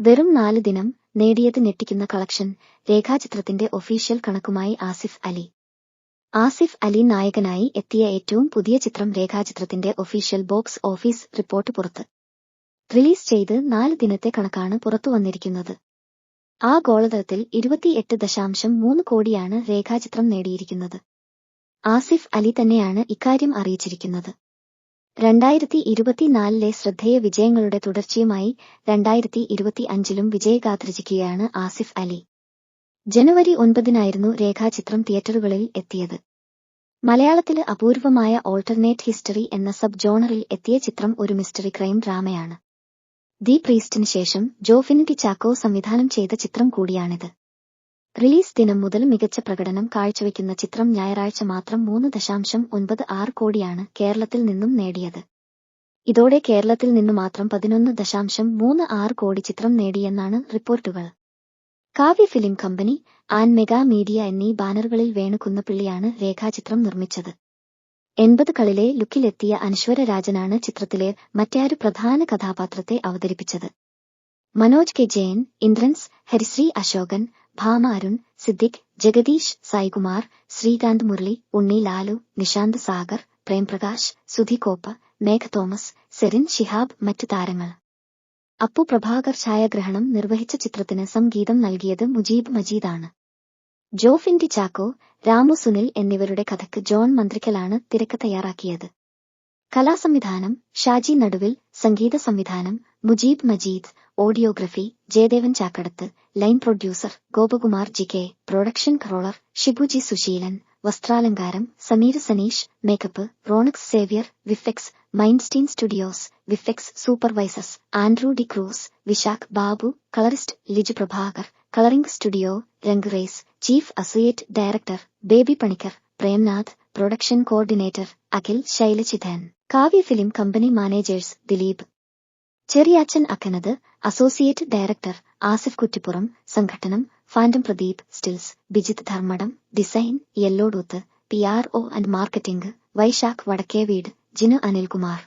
വെറും നാല് ദിനം നേടിയത് ഞെട്ടിക്കുന്ന കളക്ഷൻ രേഖാചിത്രത്തിന്റെ ഒഫീഷ്യൽ കണക്കുമായി ആസിഫ് അലി. ആസിഫ് അലി നായകനായി എത്തിയ ഏറ്റവും പുതിയ ചിത്രം രേഖാചിത്രത്തിന്റെ ഒഫീഷ്യൽ ബോക്സ് ഓഫീസ് റിപ്പോർട്ട് പുറത്ത്. റിലീസ് ചെയ്ത് നാല് ദിനത്തെ കണക്കാണ് പുറത്തുവന്നിരിക്കുന്നത് ആ ഗോളതലത്തിൽ ഇരുപത്തിയെട്ട് ദശാംശം മൂന്ന് കോടിയാണ് രേഖാചിത്രം നേടിയിരിക്കുന്നത്. ആസിഫ് അലി തന്നെയാണ് ഇക്കാര്യം അറിയിച്ചിരിക്കുന്നത്. രണ്ടായിരത്തി ഇരുപത്തിനാലിലെ ശ്രദ്ധേയ വിജയങ്ങളുടെ തുടർച്ചയുമായി രണ്ടായിരത്തി ഇരുപത്തി അഞ്ചിലും വിജയഗാഥരചിക്കുകയാണ് ആസിഫ് അലി. ജനുവരി ഒൻപതിനായിരുന്നു രേഖാചിത്രം തിയേറ്ററുകളിൽ എത്തിയത്. മലയാളത്തിൽ അപൂർവമായ ഓൾട്ടർനേറ്റ് ഹിസ്റ്ററി എന്ന സബ് ജോണറിൽ എത്തിയ ചിത്രം ഒരു മിസ്റ്ററി ക്രൈം ഡ്രാമയാണ്. ദി പ്രീസ്റ്റിന് ശേഷം ജോഫിനിറ്റി ചാക്കോ സംവിധാനം ചെയ്ത ചിത്രം കൂടിയാണിത്. റിലീസ് ദിനം മുതൽ മികച്ച പ്രകടനം കാഴ്ചവെക്കുന്ന ചിത്രം ഞായറാഴ്ച മാത്രം മൂന്ന് ദശാംശം ഒൻപത് ആറ് കോടിയാണ് കേരളത്തിൽ നിന്നും നേടിയത്. ഇതോടെ കേരളത്തിൽ നിന്നു മാത്രം പതിനൊന്ന് ദശാംശം മൂന്ന് ആറ് കോടി ചിത്രം നേടിയെന്നാണ് റിപ്പോർട്ടുകൾ. Kavya film company and mega media എന്നീ ബാനറുകളിൽ വേണുകുന്നപ്പിള്ളിയാണ് രേഖാചിത്രം നിർമ്മിച്ചത്. എൺപത് കളിലെ ലുക്കിലെത്തിയ അനശ്വര രാജനാണ് ചിത്രത്തിലെ മറ്റാരു പ്രധാന കഥാപാത്രത്തെ അവതരിപ്പിച്ചത്. മനോജ് കെ ജയൻ ഇന്ദ്രൻസ് ഹരിശ്രീ അശോകൻ ഭാമ അരുൺ സിദ്ദിഖ് ജഗദീഷ് സായികുമാർ ശ്രീകാന്ത് മുരളി ഉണ്ണി ലാലു നിഷാന്ത് സാഗർ പ്രേംപ്രകാശ് സുധി കോപ്പ മേഘ തോമസ് സെറിൻ ഷിഹാബ് മറ്റ് താരങ്ങൾ. അപ്പു പ്രഭാകർ ഛായാഗ്രഹണം നിർവഹിച്ച ചിത്രത്തിന് സംഗീതം നൽകിയത് മുജീബ് മജീദാണ്. ജോഫിൻഡി ചാക്കോ രാമു സുനിൽ എന്നിവരുടെ കഥയ്ക്ക് ജോൺ മന്ത്രിക്കലാണ് തിരക്ക് തയ്യാറാക്കിയത്. കലാസംവിധാനം ഷാജി നടുവിൽ സംഗീത സംവിധാനം Mujeeb Majeed audiography Jayadevan Chakkadath line producer Gopakumar G K production controller Shibuji Suseelan വസ്ത്രാലങ്കാരം Sameer Saneesh makeup Ronex Xavier VFX Mindstein studios VFX supervisors Andrew D Cruz Vishakh Babu colourist Liju Prabhakar colouring studio Rang rays chief associate director Baby Panicker Premnath production coordinator Akhil ശൈലചിധൻ Kavya film company managers Dileep. Cheriyachan Akkanath associate director Asif Kuttippuram സംഘടനം fandom Pradeep stills Bijith Dharmadam design Yellowtooth P R O and marketing Vaishakh Vadakkeveed Jinu Anilkumar.